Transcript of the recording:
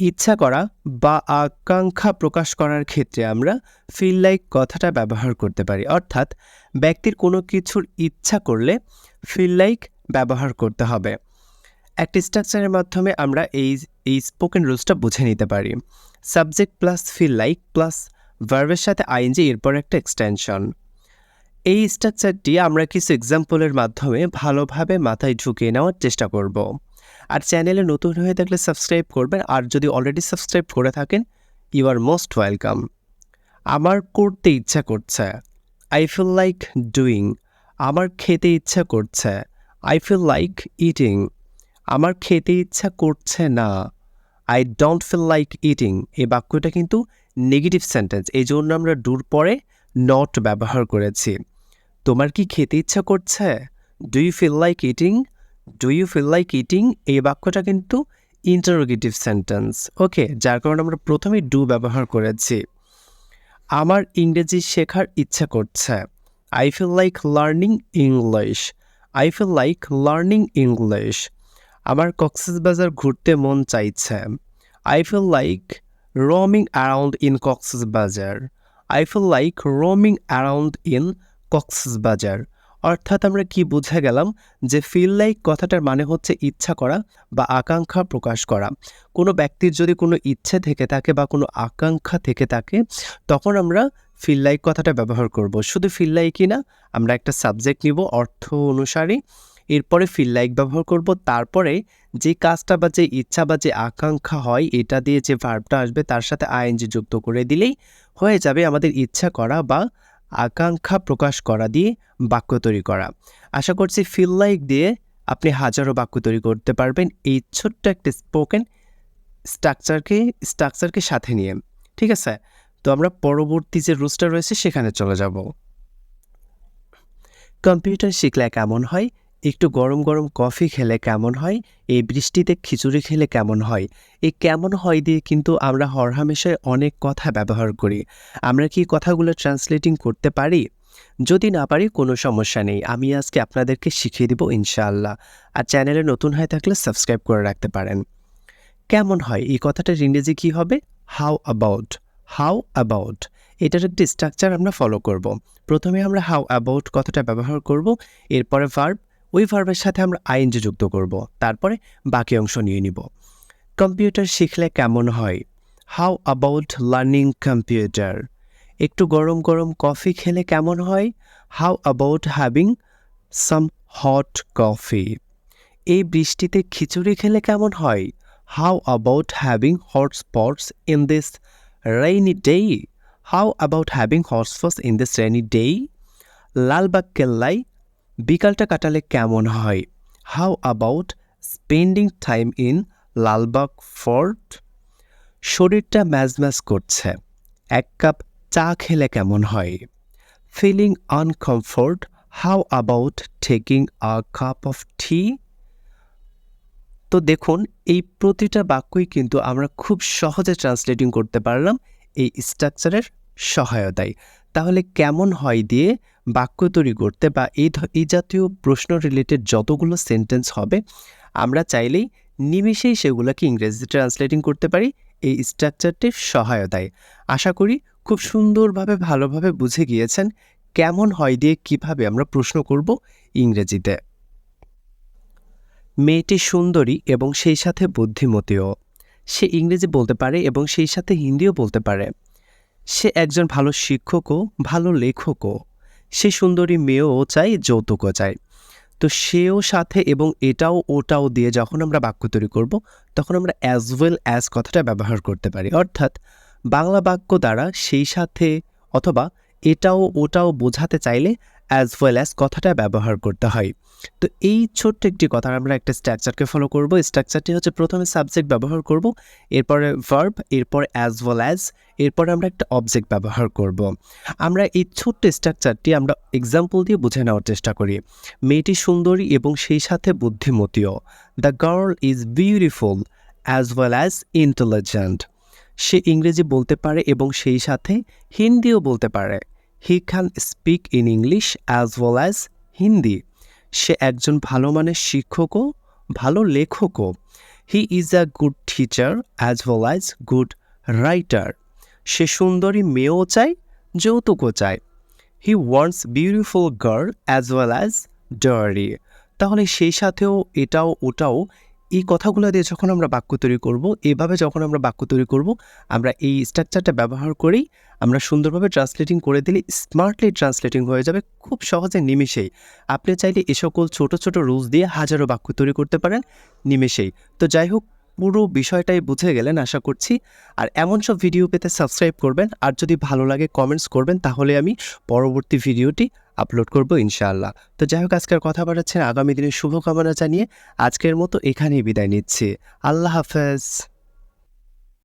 ইচ্ছা করা বা আকাঙ্ক্ষা প্রকাশ করার ক্ষেত্রে আমরা ফিল লাইক কথাটা ব্যবহার করতে পারি। অর্থাৎ ব্যক্তির কোনো কিছুর ইচ্ছা করলে ফিল লাইক ব্যবহার করতে হবে। একটি স্ট্রাকচারের মাধ্যমে আমরা এই এই স্পোকেন রুলসটা বুঝে নিতে পারি। Subject plus feel like plus ভার্বের সাথে আইনজি এরপর একটা এক্সটেনশন এই স্ট্রাকচারটি আমরা কিছু এক্সাম্পলের মাধ্যমে ভালোভাবে মাথায় ঢুকিয়ে নেওয়ার চেষ্টা করব। আর চ্যানেলে নতুন হয়ে থাকলে সাবস্ক্রাইব করবেন। আর যদি অলরেডি সাবস্ক্রাইব করে থাকেন ইউ আর মোস্ট ওয়েলকাম আমার করতে ইচ্ছা করছে। আই ফিল লাইক ডুইং আমার খেতে ইচ্ছা করছে। আই ফিল লাইক ইটিং আমার খেতে ইচ্ছা করছে না। I don't feel like eating এই বাক্যটা কিন্তু নেগেটিভ সেন্টেন্স এই জন্য আমরা দূর পরে নট ব্যবহার করেছি। তোমার কি খেতে ইচ্ছা করছে? Do you feel like eating do you feel like eating এই বাক্যটা কিন্তু ইন্টারোগেটিভ সেন্টেন্স ওকে যার কারণে আমরা প্রথমে ডু ব্যবহার করেছি। আমার ইংরেজি শেখার ইচ্ছা করছে। I feel like learning English I feel like learning English আমার কক্সবাজার ঘুরতে মন চাইছে। I feel like roaming around in Cox's Bazar. I feel like roaming around in Cox's Bazar. অর্থাৎ আমরা কি বুঝে গেলাম যে ফিল লাইক কথাটার মানে হচ্ছে ইচ্ছা করা বা আকাঙ্ক্ষা প্রকাশ করা। কোনো ব্যক্তির যদি কোনো ইচ্ছে থেকে থাকে বা কোনো আকাঙ্ক্ষা থেকে থাকে, তখন আমরা ফিল লাইক কথাটা ব্যবহার করব। শুধু ফিল লাইকই না, আমরা একটা সাবজেক্ট নিব, অর্থ অনুসারে। এরপরে ফিল লাইক ব্যবহার করব। তারপরে যে কাজটা বা যে ইচ্ছা বা যে আকাঙ্ক্ষা হয়, এটা দিয়ে যে ভার্বটা আসবে, তার সাথে আইএনজি যুক্ত করে দিলেই হয়ে যাবে আমাদের ইচ্ছা করা বা আকাঙ্ক্ষা প্রকাশ করা দিয়ে বাক্য তৈরি করা। আশা করছি ফিল লাইক দিয়ে আপনি হাজারো বাক্য তৈরি করতে পারবেন এই ছোট্ট একটা স্পোকেন স্ট্রাকচারকে স্ট্রাকচারকে সাথে নিয়ে। ঠিক আছে? তো আমরা পরবর্তী যে রুলসটা রয়েছে সেখানে চলে যাব। কম্পিউটার শিখলে কেমন হয়? একটু গরম গরম কফি খেলে কেমন হয়? এই বৃষ্টিতে খিচুড়ি খেলে কেমন হয়? এই কেমন হয় দিয়ে কিন্তু আমরা হরহামেশায় অনেক কথা ব্যবহার করি। আমরা কি কথাগুলো ট্রান্সলেটিং করতে পারি? যদি না পারি, কোনো সমস্যা নেই। আমি আজকে আপনাদেরকে শিখিয়ে দিব ইনশাআল্লাহ। আর চ্যানেলে নতুন হয়ে থাকলে সাবস্ক্রাইব করে রাখতে পারেন। কেমন হয়? এই কথাটার ইংরেজি কী হবে? হাউ অ্যাবাউট হাউ অ্যাবাউট এটার একটি স্ট্রাকচার আমরা ফলো করব। প্রথমে আমরা হাউ অ্যাবাউট কথাটা ব্যবহার করব। এরপরে ভার্ব ওই ভার্বের সাথে আমরা আইএনজি যুক্ত করব। তারপরে বাকি অংশ নিয়ে নিব। কম্পিউটার শিখলে কেমন হয়? হাউ অ্যাবাউট লার্নিং কম্পিউটার একটু গরম গরম কফি খেলে কেমন হয়? How about having some hot coffee এই বৃষ্টিতে খিচুড়ি খেলে কেমন হয়? How about having hot spots in this rainy day how about having hot spots in this rainy day Lalbagh কেল্লায় বিকালটা কাটালে কেমন হয়? How about spending time in Lalbagh fort শরীরটা ম্যাজ ম্যাজ করছে। এক কাপ চা খেলে কেমন হয়? Feeling uncomfort how about taking a cup of tea তো দেখুন, এই প্রতিটা বাক্যই কিন্তু আমরা খুব সহজে ট্রান্সলেটিং করতে পারলাম। এই স্ট্রাকচারের সহায়তায়। তাহলে কেমন হয় দিয়ে বাক্য তৈরি করতে বা এই এই জাতীয় প্রশ্ন রিলেটেড যতগুলো সেন্টেন্স হবে, আমরা চাইলেই নিমিষেই সেগুলোকে ইংরেজিতে ট্রান্সলেটিং করতে পারি, এই স্ট্রাকচারটির সহায়তায়। আশা করি খুব সুন্দরভাবে, ভালোভাবে বুঝে গিয়েছেন কেমন হয় দিয়ে কীভাবে আমরা প্রশ্ন করব ইংরেজিতে। মেয়েটি সুন্দরী এবং সেই সাথে বুদ্ধিমতীও। সে ইংরেজি বলতে পারে এবং সেই সাথে হিন্দিও বলতে পারে। সে একজন ভালো শিক্ষকও, ভালো লেখকও। সে সুন্দরী মেয়েও চায়, যৌতুকও চায়। তো সেও সাথে এবং এটাও ওটাও দিয়ে যখন আমরা বাক্য তৈরি করব, তখন আমরা অ্যাজ ওয়েল অ্যাজ কথাটা ব্যবহার করতে পারি। অর্থাৎ বাংলা বাক্য দ্বারা সেই সাথে অথবা এটাও ওটাও বোঝাতে চাইলে অ্যাজ ওয়েল অ্যাজ কথাটা ব্যবহার করতে হয়। তো এই ছোট্ট একটি কথা, আমরা একটা স্ট্রাকচারকে ফলো করব। স্ট্রাকচারটি হচ্ছে প্রথমে সাবজেক্ট ব্যবহার করব, এরপরে ভার্ব এরপর অ্যাজ ওয়েল অ্যাজ এরপরে আমরা একটা অবজেক্ট ব্যবহার করব। আমরা এই ছোট্ট স্ট্রাকচারটি আমরা এক্সাম্পল দিয়ে বুঝে নেওয়ার চেষ্টা করি। মেয়েটি সুন্দরী এবং সেই সাথে বুদ্ধিমতীও। The girl is beautiful as well as intelligent সে ইংরেজি বলতে পারে এবং সেই সাথে হিন্দিও বলতে পারে। He can speak in English as well as Hindi সে একজন ভালো মানের শিক্ষকও, ভালো লেখকও। He is a good teacher as well as good writer সে সুন্দরী মেয়েও চায়, যৌতুকও চায়। He wants beautiful girl as well as dowry তাহলে সেই সাথেও এটাও ওটাও এই কথাগুলো দিয়ে যখন আমরা বাক্য তৈরি করব, এভাবে যখন আমরা বাক্য তৈরি করব, আমরা এই স্ট্রাকচারটা ব্যবহার করেই আমরা সুন্দরভাবে ট্রান্সলেটিং করে দিলে স্মার্টলি ট্রান্সলেটিং হয়ে যাবে, খুব সহজে নিমেষেই। আপনি চাইলে এ সকল ছোট ছোট রুলস দিয়ে হাজারো বাক্য তৈরি করতে পারেন নিমেষেই। তো যাই হোক, পুরো বিষয়টাই বুঝে গেলেন আশা করছি। আর এমন সব ভিডিও পেতে সাবস্ক্রাইব করবেন। আর যদি ভালো লাগে কমেন্টস করবেন, তাহলে আমি পরবর্তী ভিডিওটি আপলোড করব, ইনশাআল্লাহ। তো যাই হোক, আজকের কথা বাড়াচ্ছেন। আগামী দিনের শুভকামনা জানিয়ে আজকের মতো এখানেই বিদায় নিচ্ছি। আল্লাহ হাফেজ।